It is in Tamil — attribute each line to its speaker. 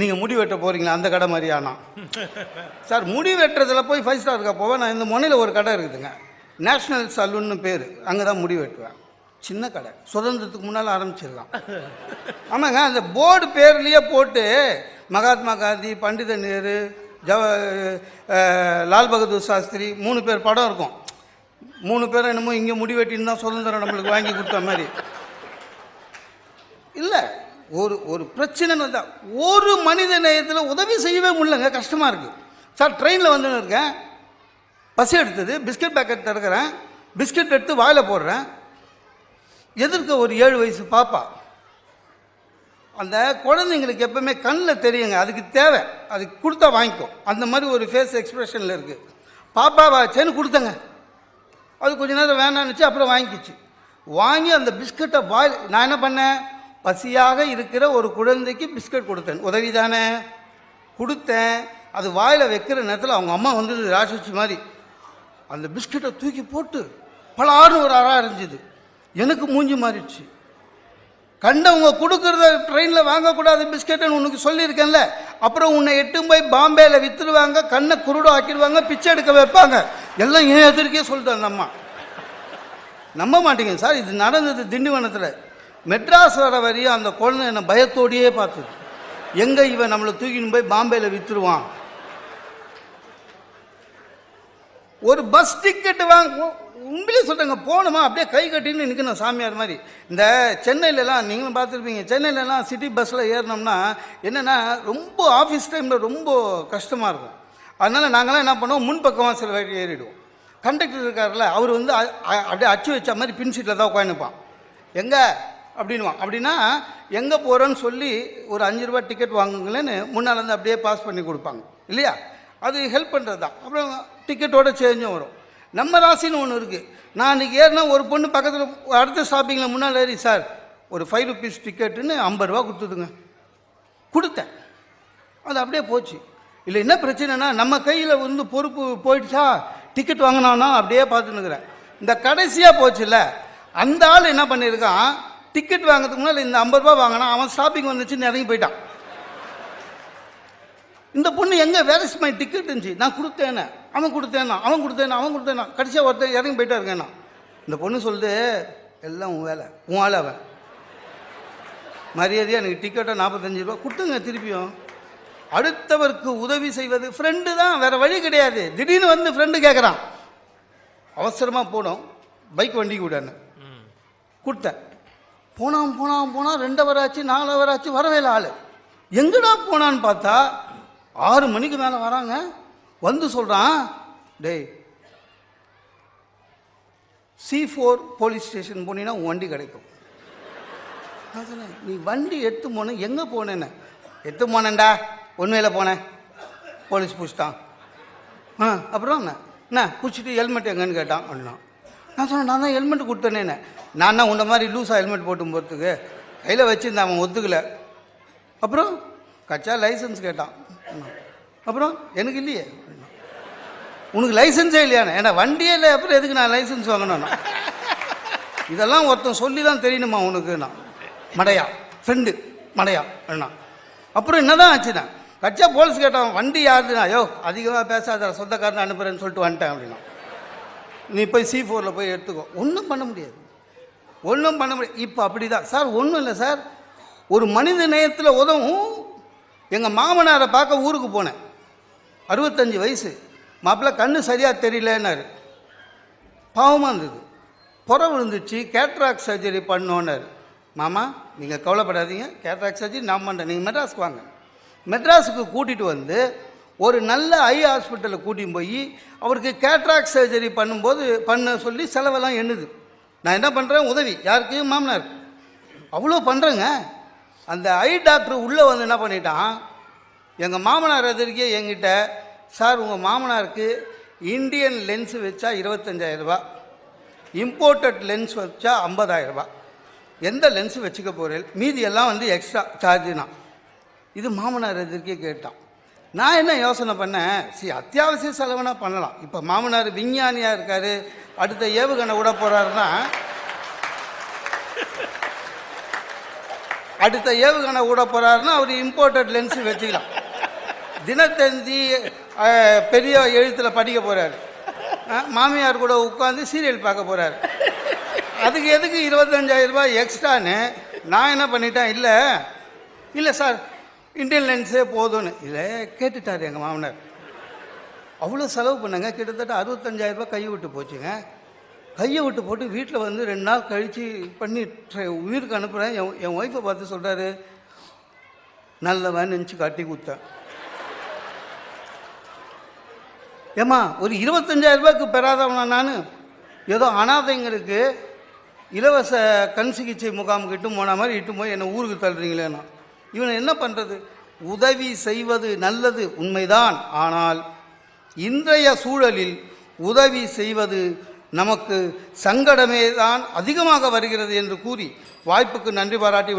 Speaker 1: நீங்கள் முடி வெட்ட போகிறீங்களா அந்த கடை மாதிரியானா? சார் முடி வெட்டுறதுல போய் ஃபைவ் ஸ்டாருக்கா போவேன். நான் இந்த முனையில் ஒரு கடை இருக்குதுங்க. நேஷ்னல் சலூன்னு பேர். அங்கே தான் முடி வெட்டுவேன். சின்ன கடை. சுதந்திரத்துக்கு முன்னால் ஆரம்பிச்சிடலாம். ஆமாங்க அந்த போர்டு பேர்லேயே போட்டு மகாத்மா காந்தி பண்டித நேரு ஜவ லால் பகதூர் சாஸ்திரி மூணு பேர் படம் இருக்கும். மூணு பேரும் என்னமோ இங்கே முடி வெட்டின்னு தான் சுதந்திரம் நம்மளுக்கு வாங்கி கொடுத்த மாதிரி. ஒரு ஒரு பிரச்சனைன்னு வந்தால் ஒரு மனித நேயத்தில் உதவி செய்யவே முடியலங்க கஷ்டமாக இருக்குது சார் ட்ரெயினில் வந்துன்னு இருக்கேன். பசி எடுத்தது பிஸ்கட் பேக்கெட் திறக்கிறேன். பிஸ்கட் எடுத்து வாயில் போடுறேன். எதிர்க்க ஒரு ஏழு வயசு பாப்பா. அந்த குழந்தைங்களுக்கு எப்பவுமே கண்ணில் தெரியுங்க அதுக்கு தேவை. அதுக்கு கொடுத்தா வாங்கிக்கும். அந்த மாதிரி ஒரு ஃபேஸ் எக்ஸ்ப்ரெஷனில் இருக்குது பாப்பா வாச்சேன்னு கொடுத்தங்க. அது கொஞ்ச நேரம் வேணான்னுச்சு அப்புறம் வாங்கிக்கிச்சு. வாங்கி அந்த பிஸ்கட்டை வாயில் நான் என்ன பண்ணேன்? பசியாக இருக்கிற ஒரு குழந்தைக்கு பிஸ்கட் கொடுத்தேன். உதவி தானே கொடுத்தேன். அது வாயில் வைக்கிற நேரத்தில் அவங்க அம்மா வந்தது ராசிச்சு மாதிரி. அந்த பிஸ்கட்டை தூக்கி போட்டு பலாறு ஒரு அறா இருந்துச்சு எனக்கு மூஞ்சி மாறிடுச்சு. கண்டவங்க கொடுக்கறத ட்ரெயினில் வாங்கக்கூடாது பிஸ்கெட்டுன்னு உனக்கு சொல்லியிருக்கேன்ல. அப்புறம் உன்னை எட்டும் போய் பாம்பேயில் விற்றுடுவாங்க கண்ணை குருடு ஆக்கிடுவாங்க பிச்சை எடுக்க வைப்பாங்க. எல்லாம் ஏன் எதிர்க்கே சொல்லிட்டு அந்த அம்மா. நம்ப மாட்டேங்க சார் இது நடந்தது திண்டிவனத்தில். மெட்ராஸ் வர வரையும் அந்த குழந்தை என்னை பயத்தோடையே பார்த்தது. எங்கே இவன் நம்மளை தூக்கின்னு போய் பாம்பேயில் விற்றுருவான் ஒரு பஸ் டிக்கெட் வாங்க உண்மையிலே சொல்கிறேங்க போனோமா அப்படியே கை கட்டின்னு நிற்கணும் சாமியார் மாதிரி. இந்த சென்னையிலலாம் நீங்களும் பார்த்துருப்பீங்க சென்னையிலலாம் சிட்டி பஸ்ஸில் ஏறினோம்னா என்னென்னா ரொம்ப ஆஃபீஸ் டைமில் ரொம்ப கஷ்டமாக இருக்கும். அதனால் நாங்களாம் என்ன பண்ணுவோம் முன்பக்கமாக சில வழி ஏறிடுவோம். கண்டக்டர் இருக்கார்ல அவர் வந்து அப்படியே அச்சு வச்ச மாதிரி பின் சீட்டில் தான் உட்காந்துப்பான் எங்கே? அப்படின்வான் அப்படின்னா எங்கே போகிறோன்னு சொல்லி ஒரு அஞ்சு ரூபா டிக்கெட் வாங்குங்களேன்னு முன்னால் இருந்து அப்படியே பாஸ் பண்ணி கொடுப்பாங்க. இல்லையா? அது ஹெல்ப் பண்ணுறது தான். அப்புறம் டிக்கெட்டோட சேஞ்சும் வரும். நம்ம ராசின்னு ஒன்று இருக்குது நான் இன்றைக்கி ஏறினா ஒரு பொண்ணு பக்கத்தில் அடுத்த ஸ்டாப்பிங்கில் முன்னால் ஏறி சார் ஒரு ஃபைவ் ருபீஸ் டிக்கெட்டுன்னு ஐம்பது ரூபா கொடுத்துதுங்க. கொடுத்தேன். அது அப்படியே போச்சு. இல்லை என்ன பிரச்சனைனா நம்ம கையில் வந்து பொறுப்பு போயிடுச்சா? டிக்கெட் வாங்கினானா அப்படியே பார்த்துன்னுக்குறேன். இந்த கடைசியாக போச்சுல்ல அந்த ஆள் என்ன பண்ணியிருக்கான்? டிக்கெட் வாங்குறதுக்கு முன்னால் இந்த ஐம்பது ரூபா வாங்கினா அவன் ஸ்டாப்பிங் வந்துச்சுன்னு இறங்கி போயிட்டான். இந்த பொண்ணு எங்கே வேர் இஸ் மை டிக்கெட் இருந்துச்சு. நான் கொடுத்தேனே. அவன் கொடுத்தேனா? அவன் கொடுத்தேனா? அவன் கொடுத்தேனா? கடைசியாக ஒருத்தன் இறங்கி போயிட்டா இருக்கேனா? இந்த பொண்ணு சொல்லுது எல்லாம் உன் வேலை. உன் ஆள் அவன். மரியாதையாக எனக்கு டிக்கெட்டை நாற்பத்தஞ்சு ரூபா கொடுத்துங்க திருப்பியும். அடுத்தவருக்கு உதவி செய்வது ஃப்ரெண்டு தான். வேற வழி கிடையாது. திடீர்னு வந்து ஃப்ரெண்டு கேட்குறான் அவசரமாக போனோம். பைக் வண்டி கூடான்னு கொடுத்தேன். போனான் போனான் போனால் ரெண்டு அவர் ஆச்சு ஆச்சு வரவே இல்லை ஆள். எங்கடா போனான்னு பார்த்தா ஆறு மணிக்கு மேலே வராங்க. வந்து சொல்கிறான் டேய் சி ஃபோர் போலீஸ் ஸ்டேஷன் போனீங்கன்னா உன் வண்டி கிடைக்கும். நீ வண்டி எடுத்து போன எங்கே போனேன்னு? எடுத்து போனேன்டா உண்மையில் போனேன். போலீஸ் பிடிச்சிட்டான் ஆ அப்புறம் என்ன? என்ன பிடிச்சிட்டு ஹெல்மெட் எங்கன்னு கேட்டான். அப்படின்னா நான் சொன்னேன் நான் தான் ஹெல்மெட் கொடுத்தேனேன்னு நான் தான் உன்ன மாதிரி லூஸாக ஹெல்மெட் போட்டு போகிறதுக்கு கையில் வச்சுருந்தேன் அவன் ஒத்துக்கலை. அப்புறம் கச்சா லைசன்ஸ் கேட்டான். அப்புறம் எனக்கு இல்லையே. அப்படின்னா. உனக்கு லைசன்ஸே இல்லையானே. ஏன்னா வண்டியே இல்லை அப்புறம் எதுக்கு நான் லைசன்ஸ் வாங்கணும்? இதெல்லாம் ஒருத்தன் சொல்லி தான் தெரியணுமா உனக்கு நான் மடையா ஃப்ரெண்டு மடையா அண்ணா. அப்புறம் என்னதான் ஆச்சுண்ணா கச்சா போலீஸ் கேட்டான் வண்டி யாருதுண்ணா ஐயோ அதிகமாக பேசாத சொந்தக்காரன் அனுப்புறேன்னு சொல்லிட்டு வந்துட்டேன் அப்படின்னா. நீ போய் சி ஃபோரில் போய் எடுத்துக்கோ. ஒன்றும் பண்ண முடியாது. ஒன்றும் பண்ண முடியாது. இப்போ அப்படி தான் சார் ஒன்றும் இல்லை சார். ஒரு மனித நேயத்தில் உதவும். எங்கள் மாமனாரை பார்க்க ஊருக்கு போனேன். அறுபத்தஞ்சு வயசு. மாப்பிள்ள கண்ணு சரியாக தெரியலன்னாரு. பாவமாக இருந்தது. புற விழுந்துச்சு. கேட்ராக் சர்ஜரி பண்ணோன்னாரு. மாமா நீங்கள் கவலைப்படாதீங்க. கேட்ராக் சர்ஜரி நான் பண்ணுறேன் நீங்கள் மெட்ராஸ்க்கு வாங்க. மெட்ராஸுக்கு கூட்டிகிட்டு வந்து ஒரு நல்ல ஐ ஹாஸ்பிட்டலில் கூட்டின்னு போய் அவருக்கு கேட்ராக் சர்ஜரி பண்ணும்போது பண்ண சொல்லி செலவெல்லாம் எண்ணுது. நான் என்ன பண்ணுறேன் உதவி. யாருக்கு மாமனார். அவ்வளோ பண்ணுறேங்க அந்த ஐ டாக்டர் உள்ளே வந்து என்ன பண்ணிட்டான்? எங்கள் மாமனார் எதிர்க்கே என்கிட்ட சார் உங்கள் மாமனாருக்கு இந்தியன் லென்ஸ் வச்சா இருபத்தஞ்சாயிரரூபா இம்போர்ட்டட் லென்ஸ் வச்சா ஐம்பதாயிரரூபா எந்த லென்ஸ் வச்சுக்க போகிறேன் மீதி எல்லாம் வந்து எக்ஸ்ட்ரா சார்ஜுனா. இது மாமனார் எதிர்க்கே கேட்டான். நான் என்ன யோசனை பண்ணேன்? சரி அத்தியாவசிய செலவுனா பண்ணலாம். இப்போ மாமனார் விஞ்ஞானியாக இருக்கார். அடுத்த ஏவுகணை விட போகிறாருன்னா அடுத்த ஏவுகணை விட போகிறாருன்னா அவர் இம்போர்ட்டட் லென்ஸ் வச்சுக்கலாம். தினத்தந்தி பெரிய எழுத்தில் படிக்க போகிறாரு மாமியார் கூட உட்காந்து சீரியல் பார்க்க போகிறாரு அதுக்கு எதுக்கு இருபத்தஞ்சாயிரம் ரூபாய் எக்ஸ்ட்ரான்னு நான் என்ன பண்ணிட்டேன்? இல்லை இல்லை சார் இண்டியன் லென்ஸே போதும்னு. இல்லை கேட்டுட்டார் எங்கள் மாமனார். அவ்வளோ செலவு பண்ணுங்க. கிட்டத்தட்ட அறுபத்தஞ்சாயிரம் ரூபாய் கையை விட்டு போச்சுங்க. கையை விட்டு போட்டு வீட்டில் வந்து ரெண்டு நாள் கழித்து பண்ணி உயிருக்கு அனுப்புகிறேன் என் என் ஒய்ஃபை பார்த்து சொல்கிறாரு நல்லவன் நினச்சி காட்டி கொடுத்தேன். ஏம்மா ஒரு இருபத்தஞ்சாயிரம் ரூபாய்க்கு பெறாதவனா நான்? ஏதோ அனாதைங்களுக்கு இலவச கண் சிகிச்சை முகாமுக்கு இட்டு போன மாதிரி இட்டு போய் என்னை ஊருக்கு தள்ளுறீங்களேண்ணா இவன் என்ன பண்ணுறது உதவி செய்வது நல்லது உண்மைதான். ஆனால் இன்றைய சூழலில் உதவி செய்வது நமக்கு சங்கடமே தான் அதிகமாக வருகிறது என்று கூறி வாய்ப்புக்கு நன்றி பாராட்டி